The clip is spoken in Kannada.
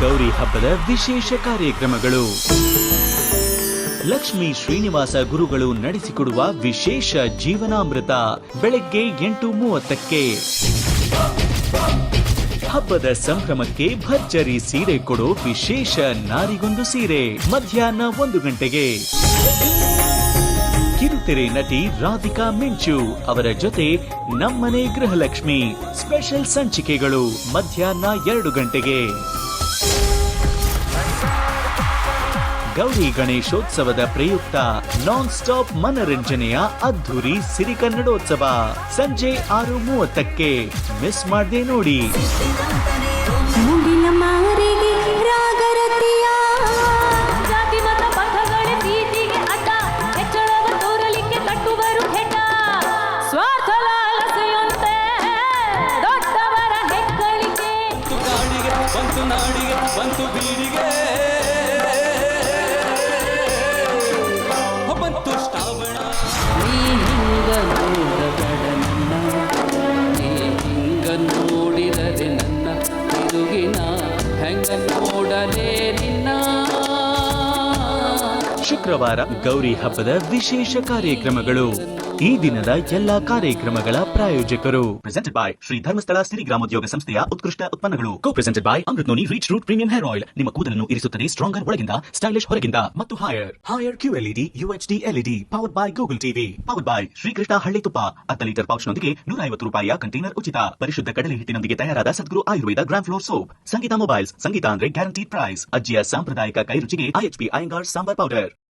ಗೌರಿ ಹಬ್ಬದ ವಿಶೇಷ ಕಾರ್ಯಕ್ರಮಗಳು. ಲಕ್ಷ್ಮೀ ಶ್ರೀನಿವಾಸ ಗುರುಗಳು ನಡೆಸಿಕೊಡುವ ವಿಶೇಷ ಜೀವನಾಮೃತ ಬೆಳಗ್ಗೆ ಎಂಟು ಮೂವತ್ತಕ್ಕೆ ಹಬ್ಬದ ಸಂಭ್ರಮಕ್ಕೆ ಭರ್ಜರಿ ಸೀರೆ ಕೊಡೋ ವಿಶೇಷ ನಾರಿಗೊಂದು ಸೀರೆ ಮಧ್ಯಾಹ್ನ ಒಂದು ಗಂಟೆಗೆ. ಕಿರುತೆರೆ ನಟಿ ರಾಧಿಕಾ ಮಿಂಚು ಅವರ ಜೊತೆ ನಮ್ಮನೆ ಗೃಹಲಕ್ಷ್ಮಿ ಸ್ಪೆಷಲ್ ಸಂಚಿಕೆಗಳು ಮಧ್ಯಾಹ್ನ ಎರಡು ಗಂಟೆಗೆ. ಗೌರಿ ಗಣೇಶೋತ್ಸವದ ಪ್ರಯುಕ್ತ ನಾನ್ ಸ್ಟಾಪ್ ಮನರಂಜನೆಯ ಅದ್ಧೂರಿ ಸಿರಿಕನ್ನಡೋತ್ಸವ ಸಂಜೆ ಆರು ಮೂವತ್ತಕ್ಕೆ. ಮಿಸ್ ಮಾಡದೆ ನೋಡಿ. ಬಂತು ನಾಡಿಗೆ ಬಂತು ಬೀಡಿಗೆ. ಬಂತು ಶ್ರಾವಣ. ನೀ ಹಿಂಗ ನೋಡಬೇಡ ನನ್ನ. ನೀ ಹಿಂಗ ನೋಡಿದರೆ ನನ್ನ. ತಿರುಗಿನ ಹೆಂಗ ನೋಡಲೇ ನಿನ್ನ. ಶುಕ್ರವಾರ ಗೌರಿ ಹಬ್ಬದ ವಿಶೇಷ ಕಾರ್ಯಕ್ರಮಗಳು. ಈ ದಿನದ ಎಲ್ಲಾ ಕಾರ್ಯಕ್ರಮಗಳ ಪ್ರಾಯೋಜಕರು. ಪ್ರೆಸೆಂಟೆಡ್ ಬೈ ಶ್ರೀ ಧರ್ಮಸ್ಥಳ ಸಿರಿ ಗ್ರಾಮೋದ್ಯೋಗ ಸಂಸ್ಥೆಯ ಉತ್ಕೃಷ್ಟ ಉತ್ಪನ್ನಗಳು. Co presented by Amrut noni reach root premium hair oil ನಿಮ್ಮ ಕೂದಲನ್ನು ಇರಿಸುತ್ತದೆ ಸ್ಟ್ರಾಂಗರ್ ಒಳಗಿಂದ ಸ್ಟೈಲಿಶ್ ಹೊರಗಿಂದ ಮತ್ತು Haier Haier Q LED UHD LED power by Google TV power by Shrikrishna ಹಳ್ಳಿ ತುಪ್ಪ. ಹತ್ತು ಲೀಟರ್ ಪೌಚ್ನೊಂದಿಗೆ ನೂರ ಐವತ್ತು ರೂಪಾಯಿಯ ಕಂಟೈನರ್ ಉಚಿತ. ಪರಿಶುದ್ಧ ಕಡಲೆ ಹಿಟ್ಟಿನೊಂದಿಗೆ ತಯಾರಾದ Sadguru Ayurveda gram flour soap Sangeetha mobiles Sangeetha ಅಂದ್ರೆ ಗ್ಯಾರಂಟಿ ಪ್ರೈಸ್ ಅಜ್ಜಿಯ ಸಾಂಪ್ರದಾಯಿಕ ಕೈರುಚಿಗೆ ಐಎಚ್ಪಿ ಅಯ್ಯಂಗಾರ್ ಸಾಂಬಾರ್ ಪೌಡರ್